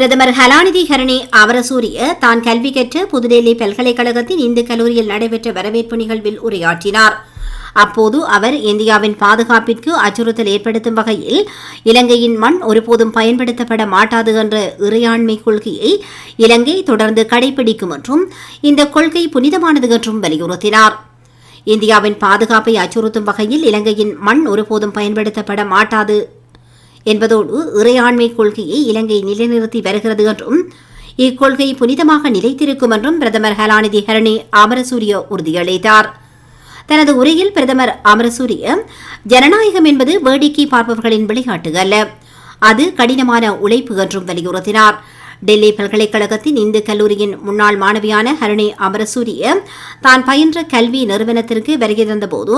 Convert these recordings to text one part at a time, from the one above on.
பிரதமர் ஹலாநிதி ஹரணி அவரசூரிய தான் கல்வி கற்ற புதுடெல்லி பல்கலைக்கழகத்தின் இந்து கல்லூரியில் நடைபெற்ற வரவேற்பு நிகழ்வில் உரையாற்றினார். அப்போது அவர் இந்தியாவின் பாதுகாப்பிற்கு அச்சுறுத்தல் ஏற்படுத்தும் வகையில் இலங்கையின் மண் ஒருபோதும் பயன்படுத்தப்பட மாட்டாது என்ற இறையாண்மை கொள்கையை இலங்கை தொடர்ந்து கடைபிடிக்கும் என்றும் இந்த கொள்கை புனிதமானது என்றும் வலியுறுத்தினார். இந்தியாவின் பாதுகாப்பை அச்சுறுத்தும் வகையில் இலங்கையின் மண் ஒருபோதும் பயன்படுத்தப்பட மாட்டாது என்பதோடு இறையாண்மை கொள்கையை இலங்கை நிலைநிறுத்தி வருகிறது என்றும் இக்கொள்கை புனிதமாக நிலைத்திருக்கும் என்றும் பிரதமர் ஹலாநிதி ஹரணி அமரசூரிய உறுதியளித்தார். தனது உரையில் பிரதமர் அமரசூரிய ஜனநாயகம் என்பது வேடிக்கை பார்ப்பவர்களின் விளையாட்டு அல்ல அது கடினமான உழைப்பு என்றும் வலியுறுத்தினார். டெல்லி பல்கலைக்கழகத்தின் இந்து கல்லூரியின் முன்னாள் மாணவியான ஹரணி அமரசூரிய தான் பயின்ற கல்வி நிறுவனத்திற்கு வருகை தந்தபோது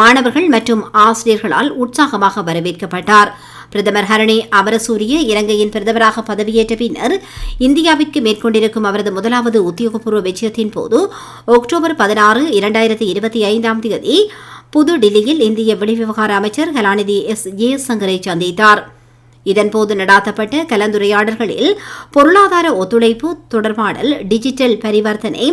மாணவர்கள் மற்றும் ஆசிரியர்களால் உற்சாகமாக வரவேற்கப்பட்டார். பிரதமர் ஹரணே அமரசூரிய இலங்கையின் பிரதமராக பதவியேற்ற பின்னர் இந்தியாவிற்கு மேற்கொண்டிருக்கும் அவரது முதலாவது உத்தியோகபூர்வ விஜயத்தின் போது அக்டோபர் பதினாறு இரண்டாயிரத்தி இருபத்தி ஐந்தாம் தேதி புதுடில்லியில் இந்திய வெளிவிவகார அமைச்சர் கலாநிதி எஸ் ஜெயசங்கரை சந்தித்தார். இதன்போது நடாத்தப்பட்ட கலந்துரையாடல்களில் பொருளாதார ஒத்துழைப்பு தொடர்பாடல் டிஜிட்டல் பரிவர்த்தனை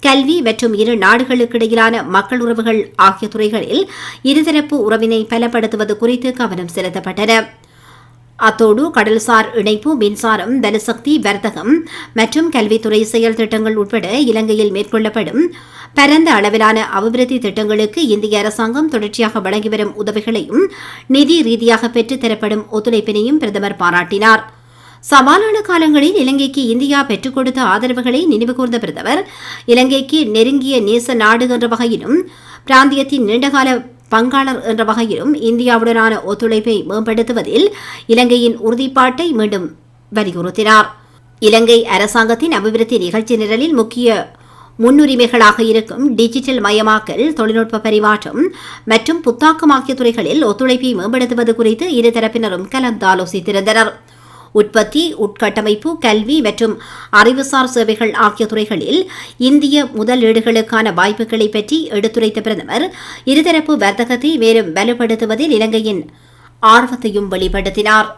கல்வி மற்றும் இரு நாடுகளுக்கிடையிலான மக்கள் உறவுகள் ஆகிய துறைகளில் இருதரப்பு உறவினை பலப்படுத்துவது குறித்து கவனம் செலுத்தப்பட்டன. அத்தோடு கடல்சார் இணைப்பு மின்சாரம் தனசக்தி வர்த்தகம் மற்றும் கல்வித்துறை செயல் திட்டங்கள் உட்பட இலங்கையில் மேற்கொள்ளப்படும் பரந்த அளவிலான அபிவிருத்தி திட்டங்களுக்கு இந்திய அரசாங்கம் தொடர்ச்சியாக வழங்கி வரும் உதவிகளையும் நிதி ரீதியாக பெற்றுத் தரப்படும் ஒத்துழைப்பினையும் பிரதமர் பாராட்டினார். சவாலான காலங்களில் இலங்கைக்கு இந்தியா பெற்றுக் கொடுத்த ஆதரவுகளை நினைவுகூர்ந்த பிரதமர் இலங்கைக்கு நெருங்கிய நேச நாடு என்ற வகையிலும் பிராந்தியத்தின் நீண்டகால பங்காளர் என்ற வகையிலும் இந்தியாவுடனான ஒத்துழைப்பை மேம்படுத்துவதில் இலங்கையின் உறுதிப்பாட்டை மீண்டும் வலியுறுத்தினார். இலங்கை அரசாங்கத்தின் அபிவிருத்தி நிகழ்ச்சி நிரலில் முக்கிய முன்னுரிமைகளாக இருக்கும் டிஜிட்டல் மயமாக்கல் தொழில்நுட்ப பரிமாற்றம் மற்றும் புத்தாக்கம் ஆகிய துறைகளில் ஒத்துழைப்பை மேம்படுத்துவது குறித்து இரு தரப்பினரும் கலந்தாலோசித்திருந்தனர். உற்பத்தி உட்கட்டமைப்பு கல்வி மற்றும் அறிவுசார் சேவைகள் ஆகிய துறைகளில் இந்திய முதலீடுகளுக்கான வாய்ப்புகளை பற்றி எடுத்துரைத்த பிரதமர் இருதரப்பு வர்த்தகத்தை மேலும் வலுப்படுத்துவதில் இலங்கையின் ஆர்வத்தையும் வெளிப்படுத்தினார்.